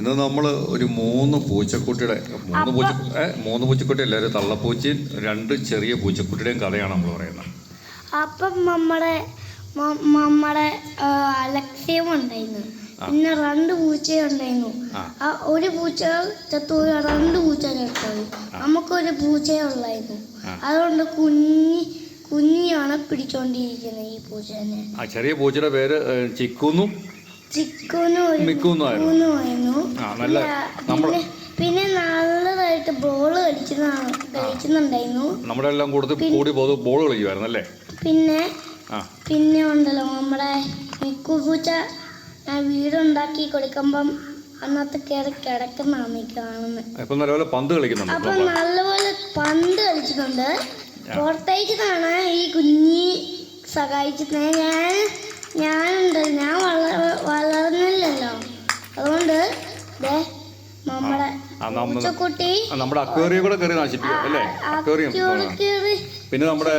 ഇന്ന് നമ്മൾ ഒരു മൂന്ന് പൂച്ചക്കുട്ടിയുടെ മൂന്ന് പൂച്ച മൂന്ന് പൂച്ചക്കുട്ടി അല്ല ഒരു തള്ളപ്പൂച്ചയും രണ്ട് ചെറിയ പൂച്ചക്കുട്ടിയുടെയും കഥയാണ് നമ്മൾ പറയുന്നത്. അപ്പം നമ്മുടെ നമ്മുടെ അലക്സിയം ഉണ്ടായിരുന്നു. പിന്നെ രണ്ട് പൂച്ചയുണ്ടായിരുന്നു ആ. ആ ഒരു പൂച്ച ചത്തുപോയി രണ്ട് പൂച്ച ചത്തുപോയി. നമുക്കൊരു പൂച്ചയേ ഉള്ളായിരുന്നു. അതുകൊണ്ട് കുഞ്ഞി കുഞ്ഞിയാണ് പിടിച്ചോണ്ടിരിക്കുന്നത് ഈ പൂച്ചനെ. ആ ചെറിയ പൂച്ചയുടെ പേര് ചിക്കുന്നും പിന്നെ- നമ്മൾ പിന്നെ പിന്നെ നല്ലതായിട്ട് ബോൾ കളിക്കുന്ന കളിക്കുന്നുണ്ടായിരുന്നു. നമ്മുടെ എല്ലാം കൂടുതൽ കൂടി ബോൾ കളിക്കുമായിരുന്നു അല്ലേ? പിന്നെ പിന്നെ ഉണ്ടല്ലോ നമ്മുടെ മിക്കു പൂച്ച ഞാൻ വീടുണ്ടാക്കി കൊടുക്കുമ്പം അന്നത്തെ കയറി കിടക്കുന്നതാണ് ഈ കാണുന്നത്. ഇപ്പം നല്ലപോലെ പന്ത് കളിക്കുന്നുണ്ട് അപ്പൊ നല്ലപോലെ പന്ത് കളിച്ചിട്ടുണ്ട്. പുറത്തേക്കാണ് ഈ കുഞ്ഞി സഹായിച്ചത് ഞാൻ ഞാനുണ്ട്. ഞാൻ വള വളർന്നില്ലല്ലോ. അതുകൊണ്ട് നമ്മുടെ നമ്മുടെ അക്വേറിയം കൂടെ കയറി നശിപ്പിക്കും അല്ലേ? അക്വേറിയം പിന്നെ നമ്മുടെ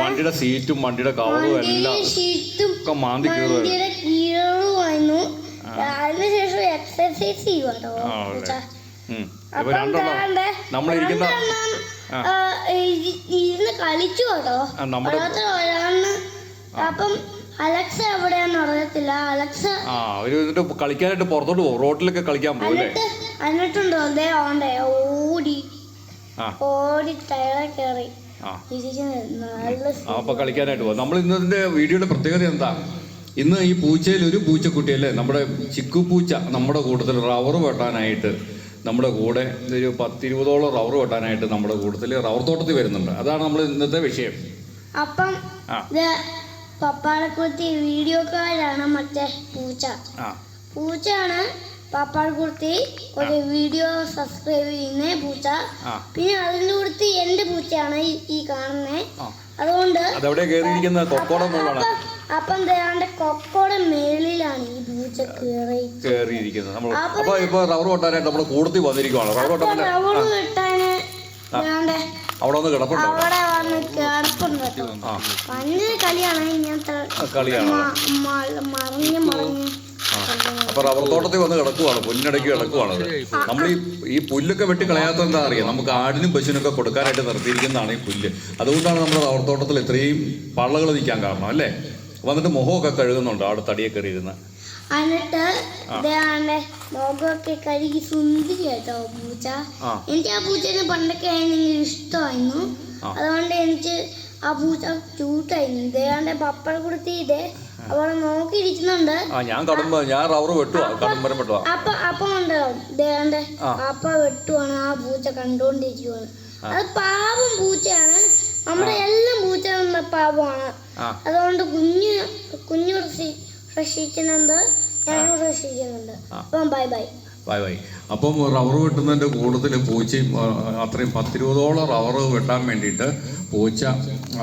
വണ്ടിയുടെ സീറ്റും വണ്ടിയുടെ കവറും എല്ലാം ഒക്കെ മാന്തി അതിനുശേഷം ചെയ്യുവാട്ടോ നമ്മളിരിക്കുന്ന ഇരുന്ന് കളിച്ചു കേട്ടോ. നമ്മുടെ അപ്പം അലക്സ എവിടെയാന്ന് അറിയത്തില്ല. അലക്സ ആ ഒരു എന്നിട്ട് കളിക്കാനായിട്ട് പുറത്തോട്ട് പോകും. റോഡിലൊക്കെ കളിക്കാൻ പോകും അല്ലേ? എന്നിട്ട് എന്നിട്ടുണ്ടോ അതേ ഓണ്ടേ ഓടി. ആ. ഓടി ടയറെ കയറി. ആ. ഇരിക്കുന്നത് നല്ല ആ, അപ്പൊ കളിക്കാനായിട്ട് പോകും. നമ്മൾ ഇന്നതിന്റെ വീഡിയോയുടെ പ്രത്യേകത എന്താ? ഇന്ന് ഈ പൂച്ചയിൽ ഒരു പൂച്ചക്കുട്ടി അല്ലേ? നമ്മുടെ ചിക്കു പൂച്ച നമ്മുടെ കൂട്ടത്തിൽ റബ്ബർ വെട്ടാനായിട്ട് നമ്മുടെ കൂടെ ഒരു പത്തിരുപതോളം റബ്ബർ വെട്ടാനായിട്ട് നമ്മുടെ കൂട്ടത്തിൽ റവർ തോട്ടത്തിൽ വരുന്നുണ്ട്. അതാണ് നമ്മൾ ഇന്നത്തെ വിഷയം. അപ്പം ആ. ഇത് വീഡിയോ കാലാണ് മറ്റേ പൂച്ച. പൂച്ചയാണ് പപ്പാളക്കുത്തി ഒരു വീഡിയോ സബ്സ്ക്രൈബ് ചെയ്യുന്ന പൂച്ച. പിന്നെ അതിന്റെ കൂടുതൽ എന്റെ പൂച്ചയാണ് ഈ- കാണുന്നത് അതുകൊണ്ട് അപ്പം ദയാണ്ട് കൊക്കോടെ മേളിലാണ് ഈ പൂച്ച കേറിയിരിക്കുന്നത്. നമ്മൾ അപ്പൊ ഇപ്പൊ റബ്ബർ വെട്ടാനായിട്ട് നമ്മുടെ കൂടത്തിൽ വന്നിരിക്കുവാണ്. റബ്ബർ വെട്ടാൻ അവിടെ വന്ന് കിടപ്പുണ്ട് ആ. ഭയങ്കര കളിയാണ്. ഞാൻ ആ, കളിയാണ്. മ- മ- മറിഞ്ഞ് മറിഞ്ഞ് അപ്പൊ റബ്ബർ തോട്ടത്തിൽ വന്ന് കിടക്കുവാണ്. പുല്ലിനിടയ്ക്ക് കിടക്കുവാണ് അത്. നമ്മൾ ഈ ഈ പുല്ലൊക്കെ വെട്ടി കളയാത്ത എന്താ അറിയാം? നമുക്ക് ആടിനും പശുവിനൊക്കെ കൊടുക്കാനായിട്ട് നിർത്തിയിരിക്കുന്നതാണ് ഈ പുല്ല്. അതുകൊണ്ടാണ് നമ്മുടെ റബ്ബർ തോട്ടത്തിൽ ഇത്രയും പള്ളകൾ നിൽക്കാൻ കാരണം അല്ലേ? വന്നിട്ട് മുഖമൊക്കെ കഴുകുന്നുണ്ട് ആട് തടിയൊക്കെ ഇരുന്ന് എന്നിട്ട് ഇതാണ്ട് മുഖമൊക്കെ കഴുകി സുന്ദരി കേട്ടോ പൂച്ച. ആ. എനിക്ക് ആ പൂച്ചനെ പണ്ടൊക്കെ ആയിരുന്നെങ്കിൽ ഇഷ്ടമായിരുന്നു. ആ. അതുകൊണ്ട് എനിക്ക് ആ പൂച്ച ചൂട്ടായി. ഇതേണ്ട പപ്പട കൊടുത്തി ഇതേ അവളെ നോക്കിയിരിക്കുന്നുണ്ട് ആ ഞാൻ കടമ്പ ഞാൻ റബ്ബർ വെട്ടുവാ. കടുംബരം വെട്ടുവാ. അപ്പൊ അപ്പൊ ഉണ്ടോ ദേണ്ട ആ. അപ്പ വെട്ടുവാണ്. ആ പൂച്ച കണ്ടോണ്ടിരിക്കുവാണ്. അത് പാവം പൂച്ചയാണ്. നമ്മുടെ എല്ലാം പൂച്ച പാവമാണ്. അതുകൊണ്ട് കുഞ്ഞു കുഞ്ഞു രക്ഷി- രക്ഷിക്കുന്നുണ്ട് ഞാനും രക്ഷിക്കുന്നുണ്ട് അപ്പം ബൈ ബൈ. ബൈ ബൈ അപ്പം റവർ വെട്ടുന്നതിന്റെ കൂടുതൽ പൂച്ചയും അത്രയും പത്തിരുപതോളം റവർ വെട്ടാൻ വേണ്ടിയിട്ട് പൂച്ച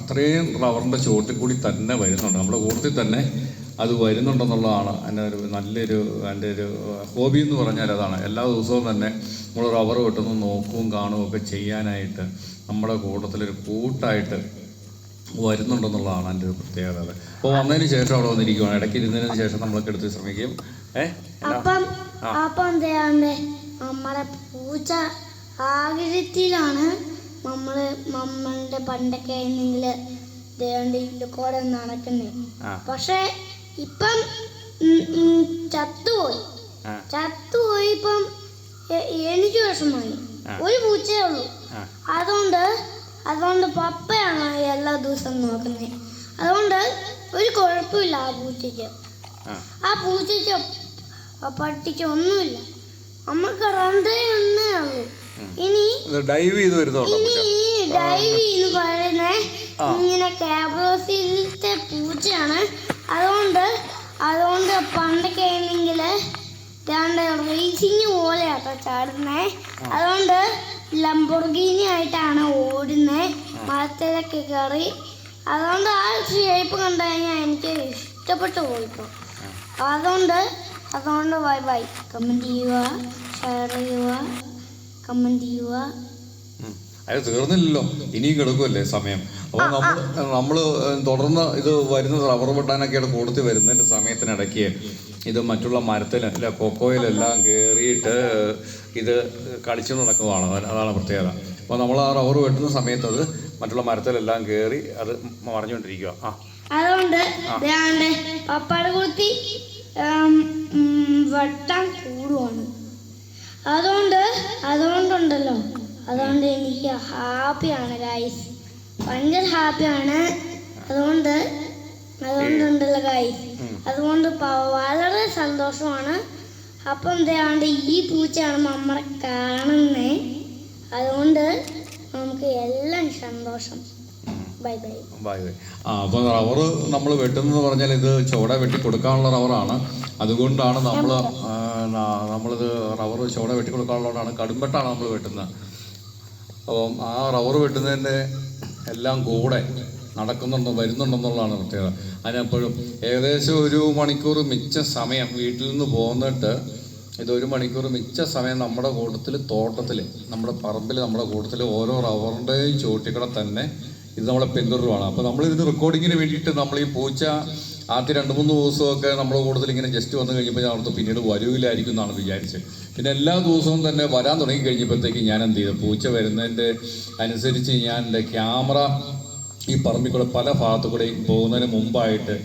അത്രയും റബ്ബറിന്റെ ചുവട്ടിൽ കൂടി തന്നെ വരുന്നുണ്ട്. നമ്മുടെ കൂട്ടത്തിൽ തന്നെ അത് വരുന്നുണ്ടെന്നുള്ളതാണ് എന്റെ ഒരു നല്ലൊരു എന്റെ ഒരു ഹോബി എന്ന് പറഞ്ഞാൽ അതാണ്. എല്ലാ ദിവസവും തന്നെ നമ്മൾ റവർ വെട്ടുന്നു നോക്കുകയും കാണുകയും ഒക്കെ ചെയ്യാനായിട്ട് നമ്മുടെ കൂട്ടത്തിലൊരു കൂട്ടായിട്ട് വരുന്നുണ്ടെന്നുള്ളതാണ് എന്റെ ഒരു പ്രത്യേകത. അപ്പോൾ വന്നതിന് ശേഷം അവിടെ വന്നിരിക്കുകയാണ് ഇടയ്ക്ക് ഇരുന്നതിന് ശേഷം നമ്മളൊക്കെ എടുത്ത് ശ്രമിക്കും ഏഹ് അപ്പം അപ്പം എന്താണ്ട് നമ്മുടെ പൂച്ച ആഗ്രഹത്തിലാണ് നമ്മൾ നമ്മളുടെ പണ്ടൊക്കെ ആയിരുന്നെങ്കിൽ ദേണ്ടിയിൽ കൂടെ നടക്കുന്നത് പക്ഷെ ഇപ്പം ചത്തുപോയി. ചത്തുപോയി ഇപ്പം എനിക്ക് വിഷമമായി. ഒരു പൂച്ചയേ ഉള്ളൂ. അതുകൊണ്ട് അതുകൊണ്ട് പപ്പയാണ് എല്ലാ ദിവസവും നോക്കുന്നത് അതുകൊണ്ട് ഒരു കുഴപ്പമില്ല ആ പൂച്ചയ്ക്ക്. ആ പൂച്ചയ്ക്ക് ഒന്നുമില്ല. നമുക്ക് റന്തേ ഒന്നേ ഉള്ളൂ. ഇനി ഡൈവ് ചെയ്ത് വരുന്നുണ്ടോ ഇനി ഡൈവി എന്ന് പറയുന്നത് ഇങ്ങനെ പൂച്ചയാണ്. അതുകൊണ്ട് അതുകൊണ്ട് പണ്ടൊക്കെ ആണെങ്കിൽ റേസിങ് പോലെയാട്ടോ ചാടുന്നേ. അതുകൊണ്ട് ലംബോർഗിനി ആയിട്ടാണ് ഓടുന്നത് മരത്തിലൊക്കെ കയറി. അതുകൊണ്ട് ആ ഷേപ്പ് കണ്ടു കഴിഞ്ഞാൽ എനിക്ക് ഇഷ്ടപ്പെട്ടു പോയിപ്പോ. അതുകൊണ്ട് അതുകൊണ്ട് ബൈ ബൈ കമന്റ് ചെയ്യുക ഷെയർ ചെയ്യുക കമന്റ് ചെയ്യുക. അത് തീർന്നില്ലല്ലോ. ഇനിയും കിടക്കുമല്ലേ സമയം. അപ്പോൾ നമ്മൾ നമ്മൾ തുടർന്ന് ഇത് വരുന്ന റബ്ബർ വെട്ടാനൊക്കെയാണ് കൂടുതൽ വരുന്നതിന്റെ സമയത്തിനിടയ്ക്ക് ഇത് മറ്റുള്ള മരത്തിൽ അല്ല കൊക്കോയിലെല്ലാം കയറിയിട്ട് ഇത് കളിച്ചു നടക്കുവാണ്. അതാണ് പ്രത്യേകത. അപ്പോൾ നമ്മൾ ആ റബ്ബർ വെട്ടുന്ന സമയത്ത് അത് മറ്റുള്ള മരത്തിലെല്ലാം കയറി അത് മറിഞ്ഞുകൊണ്ടിരിക്കുക ആ. അതുകൊണ്ട് പപ്പാട് കുത്തി. വെട്ടാൻ കൂടുവാണ്. അതുകൊണ്ട് അതുകൊണ്ടുണ്ടല്ലോ. അതുകൊണ്ട് എനിക്ക് ഹാപ്പിയാണ് ഗൈസ് ഭയങ്കര ഹാപ്പിയാണ് അതുകൊണ്ട് അതുകൊണ്ടുണ്ടല്ലോ ഗൈസ് അതുകൊണ്ട് വളരെ സന്തോഷമാണ്. അപ്പം എന്താണ്ട് ഈ പൂച്ചയാണ് നമ്മളെ കാണുന്നത് അതുകൊണ്ട് നമുക്ക് എല്ലാം സന്തോഷം. ബൈ ബൈ ആ അപ്പോൾ റബ്ബർ നമ്മൾ വെട്ടുന്നത് പറഞ്ഞാൽ ഇത് ചുവടെ വെട്ടി കൊടുക്കാനുള്ള റവറാണ് അതുകൊണ്ടാണ് നമ്മൾ നമ്മളിത് റബ്ബർ ചുവടെ വെട്ടി കൊടുക്കാനുള്ളതാണ് കടുംപെട്ടാണ് നമ്മൾ വെട്ടുന്നത്. അപ്പം ആ റവർ വെട്ടുന്നതിന്റെ എല്ലാം കൂടെ നടക്കുന്നുണ്ടോ വരുന്നുണ്ടെന്നുള്ളതാണ് പ്രത്യേകത. അതിനെപ്പോഴും ഏകദേശം ഒരു മണിക്കൂർ മിച്ച സമയം വീട്ടിൽ നിന്ന് പോന്നിട്ട് ഇതൊരു മണിക്കൂർ മിച്ച സമയം നമ്മുടെ കൂട്ടത്തിൽ തോട്ടത്തിൽ നമ്മുടെ പറമ്പിൽ നമ്മുടെ കൂട്ടത്തിൽ ഓരോ റബ്ബറിന്റെയും ചൂട്ടിക്കൂടെ തന്നെ ഇത് നമ്മളെ പിന്തുടരുവാണ്. അപ്പോൾ നമ്മൾ ഇതിന് റെക്കോർഡിങ്ങിന് വേണ്ടിയിട്ട് നമ്മൾ ഈ പൂച്ച ആദ്യ രണ്ട് മൂന്ന് ദിവസമൊക്കെ നമ്മൾ കൂടുതൽ ഇങ്ങനെ ജസ്റ്റ് വന്നു കഴിഞ്ഞപ്പോൾ ഞാൻ ഓർത്ത് പിന്നീട് വരൂലായിരിക്കും എന്നാണ് വിചാരിച്ചത്. പിന്നെ എല്ലാ ദിവസവും തന്നെ വരാൻ തുടങ്ങി കഴിഞ്ഞപ്പോഴത്തേക്ക് ഞാൻ എന്ത് ചെയ്തു പൂച്ച വരുന്നതിന്റെ അനുസരിച്ച് ഞാൻ എന്റെ ക്യാമറ ഈ പറമ്പിൽ കൂടെ പല ഭാഗത്തു കൂടെയും പോകുന്നതിന് മുമ്പായിട്ട്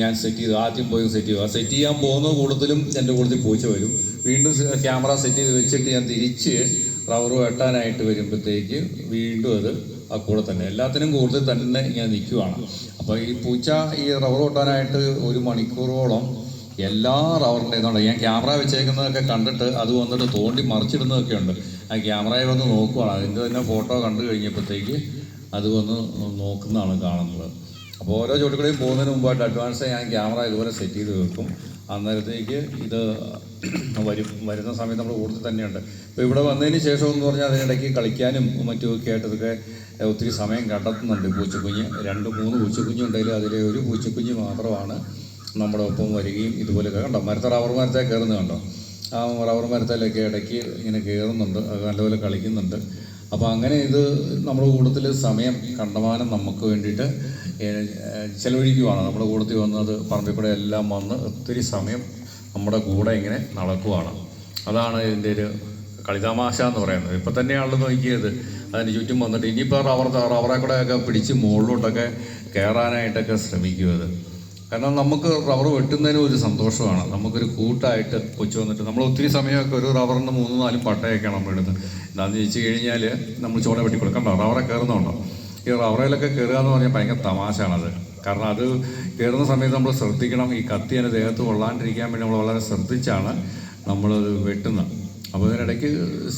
ഞാൻ സെറ്റ് ചെയ്തു. ആദ്യം പോയി സെറ്റ് ചെയ്തു. ആ സെറ്റ് ചെയ്യാൻ പോകുന്ന കൂടുതലും എന്റെ കൂടുതൽ പൂച്ച വരും. വീണ്ടും ക്യാമറ സെറ്റ് ചെയ്ത് വെച്ചിട്ട് ഞാൻ തിരിച്ച് റബ്ബർ വെട്ടാനായിട്ട് വരുമ്പോഴത്തേക്ക് വീണ്ടും അത് കൂടെ തന്നെ. എല്ലാത്തിനും കൂടുതൽ തന്നെ ഇങ്ങനെ നിൽക്കുവാണ്. അപ്പോൾ ഈ പൂച്ച ഈ റബ്ബർ കൊട്ടാനായിട്ട് ഒരു മണിക്കൂറോളം എല്ലാ റബ്ബറിന്റെ ഇതുണ്ട്. ഞാൻ ക്യാമറ വെച്ചേക്കുന്നതൊക്കെ കണ്ടിട്ട് അത് വന്നിട്ട് തോണ്ടി മറിച്ചിടുന്നതൊക്കെ ഉണ്ട്. ആ ക്യാമറയിൽ വന്ന് നോക്കുവാണ്. അതിന്റെ തന്നെ ഫോട്ടോ കണ്ടു കഴിഞ്ഞപ്പോഴത്തേക്ക് അത് വന്ന് നോക്കുന്നതാണ് കാണുന്നത്. അപ്പോൾ ഓരോ ചോട്ടുകൂടെയും പോകുന്നതിന് മുമ്പായിട്ട് അഡ്വാൻസ് ഞാൻ ക്യാമറ ഇതുപോലെ സെറ്റ് ചെയ്ത് വെക്കും. അന്നേരത്തേക്ക് ഇത് വരും വരുന്ന സമയത്ത് നമ്മൾ കൂടുതൽ തന്നെയുണ്ട്. ഇപ്പോൾ ഇവിടെ വന്നതിന് ശേഷം എന്ന് പറഞ്ഞാൽ അതിനിടയ്ക്ക് കളിക്കാനും മറ്റുമൊക്കെ ഇതൊക്കെ ഒത്തിരി സമയം കണ്ടെത്തുന്നുണ്ട്. പൂച്ചക്കുഞ്ഞ് രണ്ട് മൂന്ന് പൂച്ചക്കുഞ്ഞുണ്ടെങ്കിൽ അതിലെ ഒരു പൂച്ചക്കുഞ്ഞ് മാത്രമാണ് നമ്മുടെ ഒപ്പം വരികയും ഇതുപോലെയൊക്കെ കണ്ടോ? മരത്തെ റബ്ബർ മരത്തെ കയറുന്നത് കണ്ടോ? ആ റബ്ബർ മരത്തിലൊക്കെ ഇടയ്ക്ക് ഇങ്ങനെ കയറുന്നുണ്ട്. അത് നല്ലപോലെ കളിക്കുന്നുണ്ട്. അപ്പോൾ അങ്ങനെ ഇത് നമ്മുടെ കൂട്ടത്തിൽ സമയം കണ്ടമാനം നമുക്ക് വേണ്ടിയിട്ട് ചെലവഴിക്കുവാണ്. നമ്മുടെ കൂട്ടത്തിൽ വന്നത് പറമ്പിൽ കൂടെ എല്ലാം വന്ന് ഒത്തിരി സമയം നമ്മുടെ കൂടെ ഇങ്ങനെ നടക്കുവാണ്. അതാണ് ഇതിന്റെ ഒരു കളിതാമാശ എന്ന് പറയുന്നത്. ഇപ്പം തന്നെയാണല്ലോ നോക്കിയത്. അതിന് ചുറ്റും വന്നിട്ട് ഇനിയിപ്പോൾ റബ്ബർ റബ്ബറെ കൂടെയൊക്കെ പിടിച്ച് മുകളിലോട്ടൊക്കെ കയറാനായിട്ടൊക്കെ ശ്രമിക്കും അത് കാരണം നമുക്ക് റബ്ബർ വെട്ടുന്നതിന് ഒരു സന്തോഷമാണ്. നമുക്കൊരു കൂട്ടായിട്ട് കൊച്ചു വന്നിട്ട് നമ്മൾ ഒത്തിരി സമയമൊക്കെ ഒരു റബ്ബറിന് മൂന്നും നാലും പട്ടയൊക്കെയാണ് നമ്മൾ ഇടുന്നത്. എന്താണെന്ന് ചോദിച്ചു കഴിഞ്ഞാൽ നമ്മൾ ചോട വെട്ടി കൊടുക്കണ്ട റബ്ബറെ കയറുന്നുണ്ടോ ഈ റബ്ബറയിലൊക്കെ കയറുക എന്ന് പറഞ്ഞാൽ ഭയങ്കര തമാശയാണത്. കാരണം അത് കയറുന്ന സമയത്ത് നമ്മൾ ശ്രദ്ധിക്കണം. ഈ കത്തി അതിന്റെ ദേഹത്ത് കൊള്ളാണ്ടിരിക്കാൻ വേണ്ടി നമ്മൾ വളരെ ശ്രദ്ധിച്ചാണ് നമ്മളത് വെട്ടുന്നത്. അപ്പോൾ ഇതിനിടയ്ക്ക്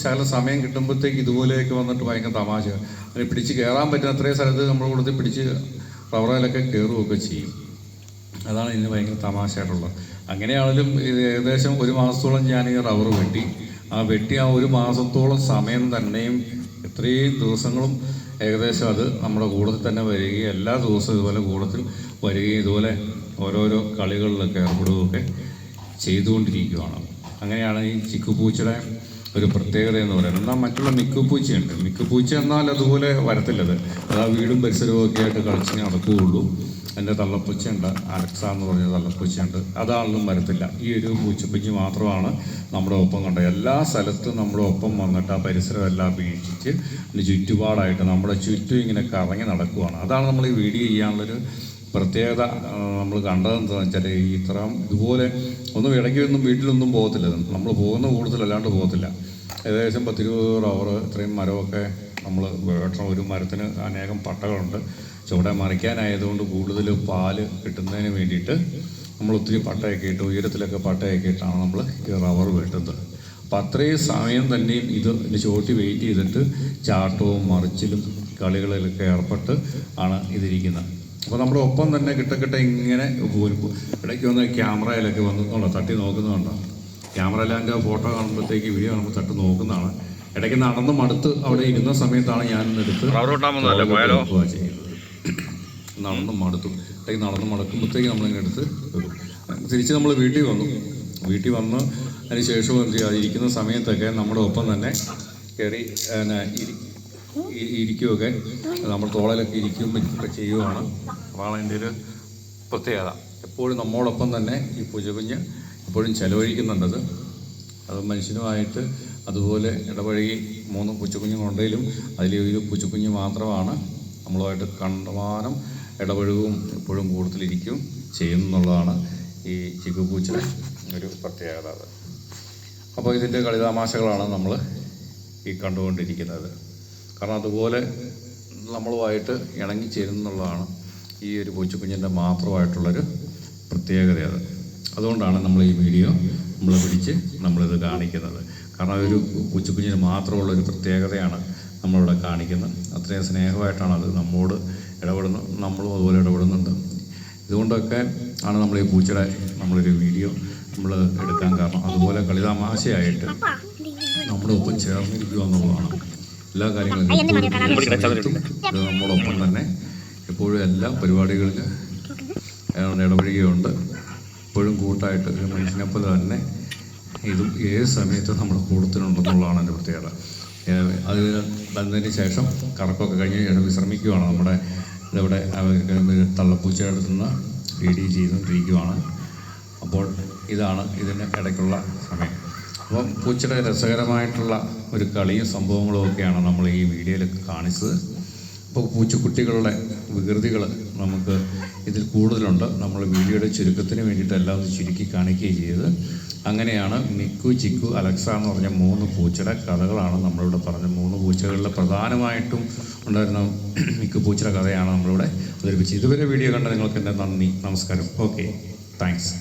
ശകല സമയം കിട്ടുമ്പോഴത്തേക്ക് ഇതുപോലെയൊക്കെ വന്നിട്ട് ഭയങ്കര തമാശ അതിന് പിടിച്ച് കയറാൻ പറ്റുന്ന അത്രയും സ്ഥലത്ത് നമ്മൾ കൊടുത്ത് പിടിച്ച് റബ്ബറയിലൊക്കെ കയറുകയൊക്കെ ചെയ്യും. അതാണ് ഇതിന് ഭയങ്കര തമാശയായിട്ടുള്ളത്. അങ്ങനെയാണെങ്കിലും ഏകദേശം ഒരു മാസത്തോളം ഞാൻ ഈ റബ്ബർ വെട്ടി. ആ വെട്ടി ആ ഒരു മാസത്തോളം സമയം തന്നെയും എത്രയും ദിവസങ്ങളും ഏകദേശം അത് നമ്മുടെ കൂടത്തിൽ തന്നെ വരികയും എല്ലാ ദിവസവും ഇതുപോലെ കൂടത്തിൽ വരികയും ഇതുപോലെ ഓരോരോ കളികളിലൊക്കെ ഏർപ്പെടുകയൊക്കെ ചെയ്തുകൊണ്ടിരിക്കുകയാണ്. അങ്ങനെയാണ് ഈ ചിക്കുപൂച്ചയുടെ ഒരു പ്രത്യേകത എന്ന് പറയുന്നത്. എന്നാൽ മറ്റുള്ള മിക്കൂ പൂച്ച എന്നാൽ അതുപോലെ വരത്തില്ലത്. അത് ആ വീടും പരിസരവും ഒക്കെ ആയിട്ട് കളിച്ച് നടക്കുകയുള്ളൂ. എന്റെ തള്ളപ്പൂച്ചയുണ്ട്. അലക്സ എന്ന് പറഞ്ഞ തള്ളപ്പൂച്ചയുണ്ട്. അതാണെങ്കിലും വരത്തില്ല. ഈ ഒരു പൂച്ചപ്പൂച്ചി മാത്രമാണ് നമ്മുടെ ഒപ്പം കണ്ടത്. എല്ലാ സ്ഥലത്തും നമ്മുടെ ഒപ്പം വന്നിട്ട് ആ പരിസരമെല്ലാം വീക്ഷിച്ച് അതിന് ചുറ്റുപാടായിട്ട് നമ്മുടെ ചുറ്റും ഇങ്ങനെ കറങ്ങി നടക്കുവാണ് അതാണ് നമ്മൾ ഈ വീഡിയോ ചെയ്യാനുള്ളൊരു പ്രത്യേകത. നമ്മൾ കണ്ടതെന്താണെന്ന് വെച്ചാൽ ഈ ഇത്രയും ഇതുപോലെ ഒന്നും ഇടയ്ക്കൊന്നും വീട്ടിലൊന്നും പോകത്തില്ല. നമ്മൾ പോകുന്ന കൂടുതലല്ലാണ്ട് പോകത്തില്ല. ഏകദേശം പത്തിരുപത് റവർ ഇത്രയും മരമൊക്കെ നമ്മൾ വെട്ടണം ഒരു മരത്തിന് അനേകം പട്ടകളുണ്ട്. ചുവടെ മറിക്കാനായതുകൊണ്ട് കൂടുതൽ പാൽ കിട്ടുന്നതിന് വേണ്ടിയിട്ട് നമ്മൾ ഒത്തിരി പട്ടയൊക്കെ ഇട്ട് ഉയരത്തിലൊക്കെ പട്ടയൊക്കെ ഇട്ടാണ് നമ്മൾ ഈ റവർ വെട്ടുന്നത്. അപ്പം അത്രയും സമയം തന്നെയും ഇത് ഇതിന്റെ ചോട്ടി വെയിറ്റ് ചെയ്തിട്ട് ചാട്ടവും മറിച്ചിലും കളികളിലൊക്കെ ഏർപ്പെട്ട് ആണ് ഇതിരിക്കുന്നത്. അപ്പോൾ നമ്മുടെ ഒപ്പം തന്നെ കിട്ടക്കിട്ട ഇങ്ങനെ ഇടയ്ക്ക് വന്ന് ക്യാമറയിലൊക്കെ വന്നു തട്ടി നോക്കുന്നുണ്ടോ ക്യാമറയിലെ ഫോട്ടോ കാണുമ്പോഴത്തേക്ക് വീഡിയോ കാണുമ്പോൾ തട്ട് നോക്കുന്നതാണ്. ഇടയ്ക്ക് നടന്ന് മടുത്ത് അവിടെ ഇരുന്ന സമയത്താണ് ഞാൻ എടുത്ത് ചെയ്യുന്നത് നടന്ന് മടുത്തു. ഇടയ്ക്ക് നടന്ന് മടക്കുമ്പോഴത്തേക്ക് നമ്മളിങ്ങനെ എടുത്ത് തിരിച്ച് നമ്മൾ വീട്ടിൽ വന്നു. വീട്ടിൽ വന്ന് അതിന് ശേഷം എന്ത് ചെയ്യുക ഇരിക്കുന്ന സമയത്തൊക്കെ നമ്മുടെ ഒപ്പം തന്നെ കയറി ഇരിക്കുകയൊക്കെ നമ്മുടെ തോളയിലൊക്കെ ഇരിക്കുകയും ഒക്കെ ചെയ്യുവാണ്. അതാണ് എന്റെ ഒരു പ്രത്യേകത. എപ്പോഴും നമ്മളോടൊപ്പം തന്നെ ഈ പൂജകുഞ്ഞ് എപ്പോഴും ചെലവഴിക്കുന്നുണ്ടത്. അത് മനുഷ്യനുമായിട്ട് അതുപോലെ ഇടപഴകി മൂന്ന് പൂച്ചക്കുഞ്ഞുങ്ങളുണ്ടെങ്കിലും അതിൽ ഒരു പൂച്ചക്കുഞ്ഞ് മാത്രമാണ് നമ്മളുമായിട്ട് കണ്ടമാനം ഇടപഴകും എപ്പോഴും കൂടുതലിരിക്കും ചെയ്യുന്നുള്ളതാണ് ഈ ചിക്കുപൂച്ചിലെ ഒരു പ്രത്യേകത അപ്പോൾ ഇതിന്റെ കളിതാമാശകളാണ് നമ്മൾ ഈ കണ്ടുകൊണ്ടിരിക്കുന്നത്. കാരണം അതുപോലെ നമ്മളുമായിട്ട് ഇണങ്ങിച്ചേരുന്നുള്ളതാണ് ഈ ഒരു പൂച്ചക്കുഞ്ഞിന്റെ മാത്രമായിട്ടുള്ളൊരു പ്രത്യേകത അത്. അതുകൊണ്ടാണ് നമ്മൾ ഈ വീഡിയോ നമ്മൾ പിടിച്ച് നമ്മളിത് കാണിക്കുന്നത്. കാരണം ഒരു പൂച്ചക്കുഞ്ഞിന് മാത്രമുള്ള ഒരു പ്രത്യേകതയാണ് നമ്മളിവിടെ കാണിക്കുന്നത്. അത്രയും സ്നേഹമായിട്ടാണ് അത് നമ്മോട് ഇടപെടുന്നത് നമ്മളും അതുപോലെ ഇടപെടുന്നുണ്ട്. ഇതുകൊണ്ടൊക്കെ ആണ് നമ്മൾ ഈ പൂച്ചയുടെ നമ്മളൊരു വീഡിയോ നമ്മൾ എടുക്കാൻ കാരണം. അതുപോലെ കളിതാമാശയായിട്ട് നമ്മുടെ ഒപ്പം ചേർന്നിരിക്കുക എന്നുള്ളതാണ്. എല്ലാ കാര്യങ്ങളും നമ്മളൊപ്പം നമ്മോടൊപ്പം തന്നെ എപ്പോഴും എല്ലാ പരിപാടികളിൽ ഇടപഴകുകയുണ്ട് എപ്പോഴും കൂട്ടായിട്ട് ഒരു മനുഷ്യനെ പോലെ തന്നെ ഇതും ഏത് സമയത്തും നമ്മുടെ കൂട്ടത്തിലുണ്ടെന്നുള്ളതാണ് എന്റെ പ്രത്യേകത. അത് വന്നതിന് ശേഷം കറക്കമൊക്കെ കഴിഞ്ഞ് ശേഷം വിശ്രമിക്കുകയാണ് നമ്മുടെ ഇതവിടെ തള്ളപ്പൂച്ചയുടെ അടുത്ത് നിന്ന് ഫീഡ് അപ്പോൾ ഇതാണ് ഇതിന് ഇടയ്ക്കുള്ള സമയം. അപ്പം പൂച്ചയുടെ രസകരമായിട്ടുള്ള ഒരു കളിയും സംഭവങ്ങളും ഒക്കെയാണ് നമ്മൾ ഈ വീഡിയോയിൽ കാണിച്ചത്. അപ്പോൾ പൂച്ചക്കുട്ടികളുടെ വികൃതികൾ നമുക്ക് ഇതിൽ കൂടുതലുണ്ട്. നമ്മൾ വീഡിയോയുടെ ചുരുക്കത്തിന് വേണ്ടിയിട്ടെല്ലാം ഒന്ന് ചുരുക്കി കാണിക്കുകയും ചെയ്ത് അങ്ങനെയാണ് മിക്കു ചിക്കു അലക്സ എന്ന് പറഞ്ഞ മൂന്ന് പൂച്ചയുടെ കഥകളാണ് നമ്മളിവിടെ പറഞ്ഞ മൂന്ന് പൂച്ചകളിൽ പ്രധാനമായിട്ടും ഉണ്ടായിരുന്ന മിക്കു പൂച്ചയുടെ കഥയാണ് നമ്മളിവിടെ അവതരിപ്പിച്ചത്. ഇതുവരെ വീഡിയോ കണ്ട നിങ്ങൾക്ക് എന്റെ നന്ദി നമസ്കാരം. Okay thanks